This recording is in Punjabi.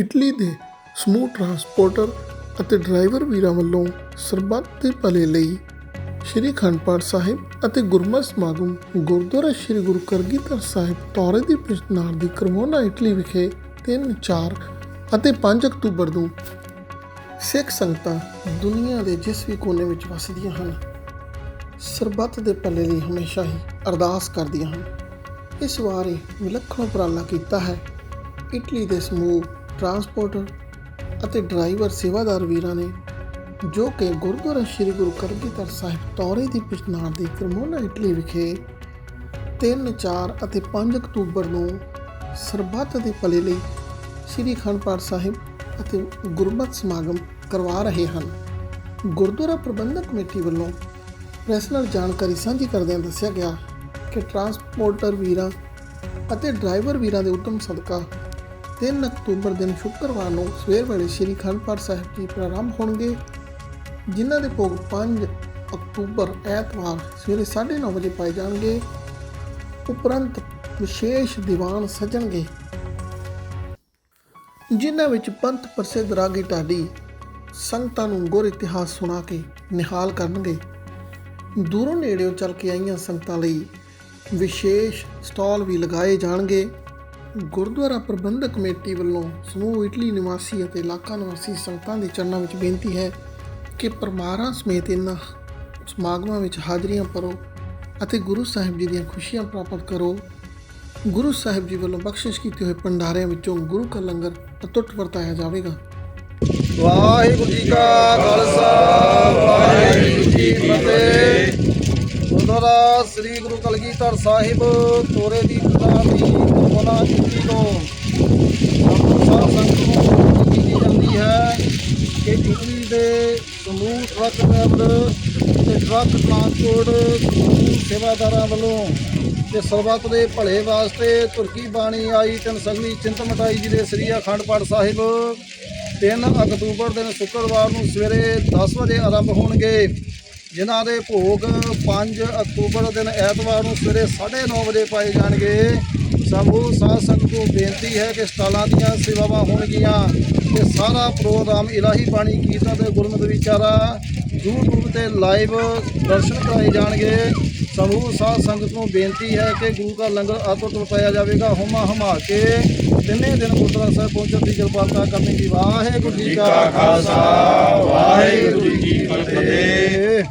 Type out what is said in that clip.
ਇਟਲੀ ਦੇ ਸਮੂਹ ਟਰਾਂਸਪੋਰਟਰ ਅਤੇ ਡਰਾਈਵਰ ਵੀਰਾਂ ਵੱਲੋਂ ਸਰਬੱਤ ਦੇ ਭਲੇ ਲਈ ਸ਼੍ਰੀ ਅਖੰਡ ਪਾਠ ਸਾਹਿਬ ਅਤੇ ਗੁਰਮਤਿ ਸਮਾਗਮ ਗੁਰਦੁਆਰਾ ਸ਼੍ਰੀ ਗੁਰੂ ਕਰਗੀਧਰ ਸਾਹਿਬ ਤੌਰੇ ਦੀ ਪਿਛਨਾਰ ਦੀ ਕਰਮੋਨਾ ਇਟਲੀ ਵਿਖੇ 3 4 ਅਤੇ 5 ਅਕਤੂਬਰ ਨੂੰ ਸਿੱਖ ਸੰਗਤਾਂ ਦੁਨੀਆ ਦੇ ਜਿਸ ਵੀ ਕੋਨੇ ਵਿੱਚ ਵਸਦੀਆਂ ਹਨ, ਸਰਬੱਤ ਦੇ ਭਲੇ ਲਈ ਹਮੇਸ਼ਾ ਹੀ ਅਰਦਾਸ ਕਰਦੀਆਂ ਹਨ। ਇਸ ਵਾਰ ਇਹ ਵਿਲੱਖਣ ਉਪਰਾਲਾ ਕੀਤਾ ਹੈ। ਇਟਲੀ ਦੇ ਸਮੂਹ ਟਰਾਂਸਪੋਰਟਰ ਅਤੇ ਡਰਾਈਵਰ ਸੇਵਾਦਾਰ ਵੀਰਾਂ ਨੇ ਜੋ ਕਿ ਗੁਰਦੁਆਰਾ ਸ੍ਰੀ ਗੁਰੂ ਕਰਗੀਧਰ ਸਾਹਿਬ ਤੌਰੇ ਦੀ ਪਿਛਨਾਰ ਦੇ ਕਰਮੋਨਾ ਇਟਲੀ ਵਿਖੇ 3 4 ਅਤੇ 5 ਅਕਤੂਬਰ ਨੂੰ ਸਰਬੱਤ ਦੇ ਭਲੇ ਲਈ ਸ੍ਰੀ ਅਖੰਡ ਪਾਠ ਸਾਹਿਬ ਅਤੇ ਗੁਰਮਤਿ ਸਮਾਗਮ ਕਰਵਾ ਰਹੇ ਹਨ। ਗੁਰਦੁਆਰਾ ਪ੍ਰਬੰਧਕ ਕਮੇਟੀ ਵੱਲੋਂ ਪ੍ਰੈਸ ਨਾਲ ਜਾਣਕਾਰੀ ਸਾਂਝੀ ਕਰਦਿਆਂ ਦੱਸਿਆ ਗਿਆ ਕਿ ਟਰਾਂਸਪੋਰਟਰ ਵੀਰਾਂ ਅਤੇ ਡਰਾਈਵਰ ਵੀਰਾਂ ਦੇ ਉਦਮ ਸਦਕਾ 3 ਅਕਤੂਬਰ ਦਿਨ ਸ਼ੁੱਕਰਵਾਰ ਨੂੰ ਸਵੇਰ ਵੇਲੇ ਸ੍ਰੀ ਅਖੰਦਪਾਠ ਸਾਹਿਬ ਜੀ ਪ੍ਰਾਰੰਭ ਹੋਣਗੇ, ਜਿਨ੍ਹਾਂ ਦੇ ਭੋਗ 5 ਅਕਤੂਬਰ ਐਤਵਾਰ ਸਵੇਰੇ 9:30 ਵਜੇ ਪਾਏ ਜਾਣਗੇ। ਉਪਰੰਤ ਵਿਸ਼ੇਸ਼ ਦੀਵਾਨ ਸਜਣਗੇ। ਜਿਨ੍ਹਾਂ ਵਿੱਚ ਪੰਥ ਪ੍ਰਸਿੱਧ ਰਾਗੀ ਢਾਡੀ ਸੰਗਤਾਂ ਨੂੰ ਗੁਰ ਇਤਿਹਾਸ ਸੁਣਾ ਕੇ ਨਿਹਾਲ ਕਰਨਗੇ। ਦੂਰੋਂ ਨੇੜਿਓਂ ਚੱਲ ਕੇ ਆਈਆਂ ਸੰਗਤਾਂ ਲਈ ਵਿਸ਼ੇਸ਼ ਸਟਾਲ ਵੀ ਲਗਾਏ ਜਾਣਗੇ। ਗੁਰਦੁਆਰਾ ਪ੍ਰਬੰਧਕ ਕਮੇਟੀ ਵੱਲੋਂ ਸਮੂਹ ਇਟਲੀ ਨਿਵਾਸੀ ਅਤੇ ਇਲਾਕਾ ਨਿਵਾਸੀ ਸੰਗਤਾਂ ਦੇ ਚਰਨਾਂ ਵਿੱਚ ਬੇਨਤੀ ਹੈ ਕਿ ਪਰਮਾਰਾਂ ਸਮੇਤ ਇਹਨਾਂ ਸਮਾਗਮਾਂ ਵਿੱਚ ਹਾਜ਼ਰੀਆਂ ਭਰੋ ਅਤੇ ਗੁਰੂ ਸਾਹਿਬ ਜੀ ਦੀਆਂ ਖੁਸ਼ੀਆਂ ਪ੍ਰਾਪਤ ਕਰੋ। ਗੁਰੂ ਸਾਹਿਬ ਜੀ ਵੱਲੋਂ ਬਖਸ਼ਿਸ਼ ਕੀਤੇ ਹੋਏ ਭੰਡਾਰਿਆਂ ਵਿੱਚੋਂ ਗੁਰੂ ਕਾ ਲੰਗਰ ਅਟੁੱਟ ਵਰਤਾਇਆ ਜਾਵੇਗਾ। ਵਾਹਿਗੁਰੂ ਜੀ ਕਾ ਖਾਲਸਾ ਸ੍ਰੀ ਗੁਰੂ ਕਲਗੀਧਰ ਸਾਹਿਬ, ਤੋਰੇ ਦੀ ਪ੍ਰਧਾਨ ਦੀ ਕੋਨਾ ਇੱਕੀ ਤੋਂ। ਸਾਧ ਸੰਗਤ ਨੂੰ ਕੀਤੀ ਜਾਂਦੀ ਹੈ ਕਿ ਇਟਲੀ ਦੇ ਸਮੂਹ ਟਰੱਕ ਡਰਾਈਵਰ ਤੇ ਟਰੱਕ ਟਰਾਂਸਪੋਰਟ ਸੇਵਾਦਾਰਾਂ ਵੱਲੋਂ ਤੇ ਸਰਬੱਤ ਦੇ ਭਲੇ ਵਾਸਤੇ ਤੁਰਕੀ ਬਾਣੀ ਆਈ ਤਨ ਸਗਲੀ ਚਿੰਤ ਮਟਾਈ ਜੀ ਦੇ ਸ੍ਰੀ ਅਖੰਡ ਪਾਠ ਸਾਹਿਬ। 3 ਅਕਤੂਬਰ ਦਿਨ ਸ਼ੁੱਕਰਵਾਰ ਨੂੰ ਸਵੇਰੇ 10 ਵਜੇ ਆਰੰਭ ਹੋਣਗੇ। ਜਿਨ੍ਹਾਂ ਦੇ ਭੋਗ 5 ਅਕਤੂਬਰ ਦਿਨ ਐਤਵਾਰ ਨੂੰ ਸਵੇਰੇ 9:30 ਵਜੇ ਪਾਏ ਜਾਣਗੇ। ਸਮੂਹ ਸਾਧ ਸੰਗਤ ਨੂੰ ਬੇਨਤੀ ਹੈ ਕਿ ਸਟਾਲਾਂ ਦੀਆਂ ਸੇਵਾਵਾਂ ਹੋਣਗੀਆਂ ਤੇ ਸਾਰਾ ਪ੍ਰੋਗਰਾਮ ਇਲਾਹੀ ਬਾਣੀ ਕੀਰਤਨ ਤੇ ਗੁਰਮਤਿ ਵਿਚਾਰਾ YouTube ਤੇ ਲਾਈਵ ਦਰਸ਼ਨ ਕਰਾਏ ਜਾਣਗੇ। ਸਮੂਹ ਸਾਧ ਸੰਗਤ ਨੂੰ ਬੇਨਤੀ ਹੈ ਕਿ ਗੁਰੂ ਦਾ ਲੰਗਰ ਆਤੋਂ ਵਰਤਾਇਆ ਜਾਵੇਗਾ, ਹੁਮਾ ਹਮਾ ਕੇ ਤਿੰਨੇ ਦਿਨ ਗੁਰਦੁਆਰਾ ਸਾਹਿਬ ਪਹੁੰਚਣ ਦੀ ਕਿਰਪਾਲਤਾ ਕਰਨੀ ਦੀ ਵਾਹਿਗੁਰੂ ਜੀ ਕਾ ਖਾਲਸਾ, ਵਾਹਿਗੁਰੂ ਜੀ ਕੀ ਫਤਿਹ।